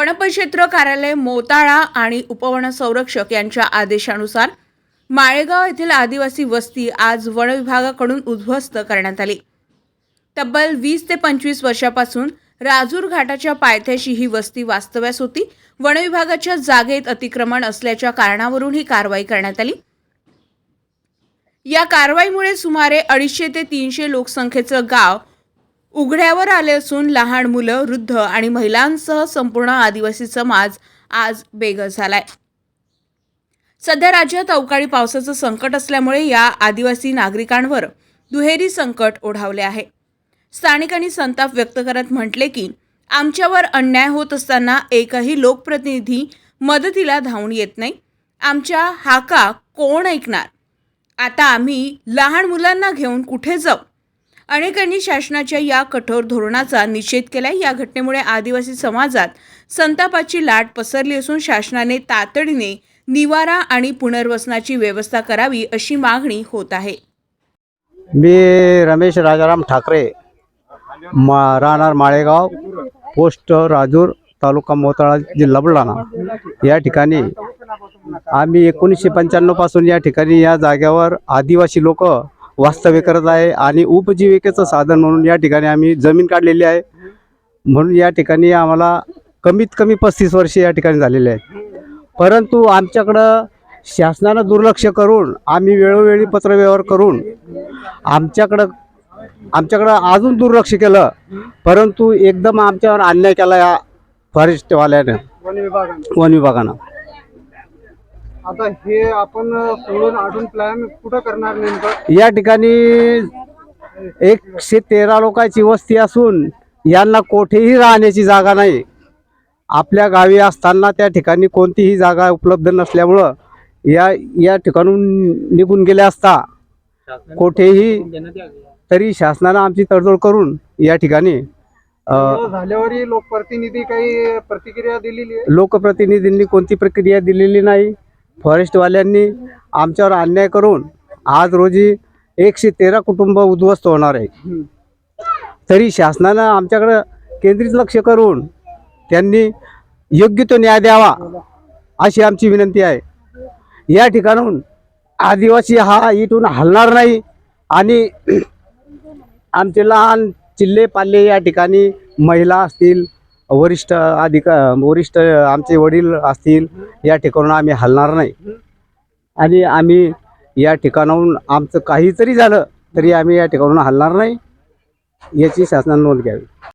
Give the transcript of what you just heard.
वनपरिक्षेत्र कार्यालय मोताळा आणि उपवन संरक्षक यांच्या आदेशानुसार माळेगाव येथील आदिवासी वस्ती आज वनविभागाकडून उद्ध्वस्त करण्यात आली. तब्बल वीस ते पंचवीस वर्षापासून राजूर घाटाच्या पायथ्याशी ही वस्ती वास्तव्यास होती. वनविभागाच्या जागेत अतिक्रमण असल्याच्या कारणावरून ही कारवाई करण्यात आली. या कारवाईमुळे सुमारे अडीचशे ते तीनशे लोकसंख्येचं गाव उघड्यावर आले असून लहान मुलं वृद्ध आणि महिलांसह संपूर्ण आदिवासी समाज आज बेघर झालाय. सध्या राज्यात अवकाळी पावसाचं संकट असल्यामुळे या आदिवासी नागरिकांवर दुहेरी संकट ओढावले आहे. स्थानिकांनी संताप व्यक्त करत म्हटले की आमच्यावर अन्याय होत असताना एकही लोकप्रतिनिधी मदतीला धावून येत नाही. आमच्या हाका कोण ऐकणार? आता आम्ही लहान मुलांना घेऊन कुठे जाऊ? अनेकांनी शासनाच्या या कठोर धोरणाचा निषेध केलाय. या घटनेमुळे आदिवासी समाजात संतापाची लाट पसरली असून शासनाने तातडीने निवारा आणि पुनर्वसनाची व्यवस्था करावी अशी मागणी होत आहे. मी रमेश राजाराम ठाकरे मा राहणार माळेगाव पोस्ट राजूर तालुका मोताळा जिल्हा बुलढाणा. या ठिकाणी आम्ही एकोणीसशे पंच्याण्णवपासून या ठिकाणी या जाग्यावर आदिवासी लोक वास्तव्य करत आहे आणि उपजीविकेचं साधन म्हणून या ठिकाणी आम्ही जमीन काढलेली आहे. म्हणून या ठिकाणी आम्हाला कमीत कमी पस्तीस वर्षे या ठिकाणी झालेली आहेत. परंतु आमच्याकडं शासनानं दुर्लक्ष करून आम्ही वेळोवेळी पत्रव्यवहार करून आमच्याकडं आमच्याकडं अजून दुर्लक्ष केलं. परंतु एकदम आमच्यावर अन्याय केला या फॉरेस्टवाल्यानं वन विभागाने. वन विभागानं आता हे आपण सोडून आडून प्लॅन कुठं करणार नेमकं? या ठिकाणी एकशे तेरा लोकांची वस्ती असून यांना कोठेही राहण्याची जागा नाही. आपल्या गावी असताना त्या ठिकाणी कोणतीही जागा उपलब्ध नसल्यामुळं या या ठिकाणून निघून गेले असता कोठेही तरी शासनानं आमची तडजोड करून या ठिकाणी झाल्यावरही लोकप्रतिनिधी काही प्रतिक्रिया दिलेली लोकप्रतिनिधींनी कोणती प्रक्रिया दिलेली नाही. फॉरेस्टवाल्यांनी आमच्यावर अन्याय करून आज रोजी एकशे तेरा कुटुंब उद्ध्वस्त होणार आहे. तरी शासनानं आमच्याकडं केंद्रित लक्ष करून त्यांनी योग्य तो न्याय द्यावा अशी आमची विनंती आहे. या ठिकाणून आदिवासी हा इथून हलणार नाही आणि आमचे लहान चिल्ले पाल्ले या ठिकाणी महिला असतील वरिष्ठ अधिका वरिष्ठ आमचे वडील असतील या ठिकाणून आम्ही हलणार नाही. आणि आम्ही या ठिकाणाहून आमचं काही जरी झालं तरी आम्ही या ठिकाणाहून हलणार नाही याची शासनाने नोंद घ्यावी.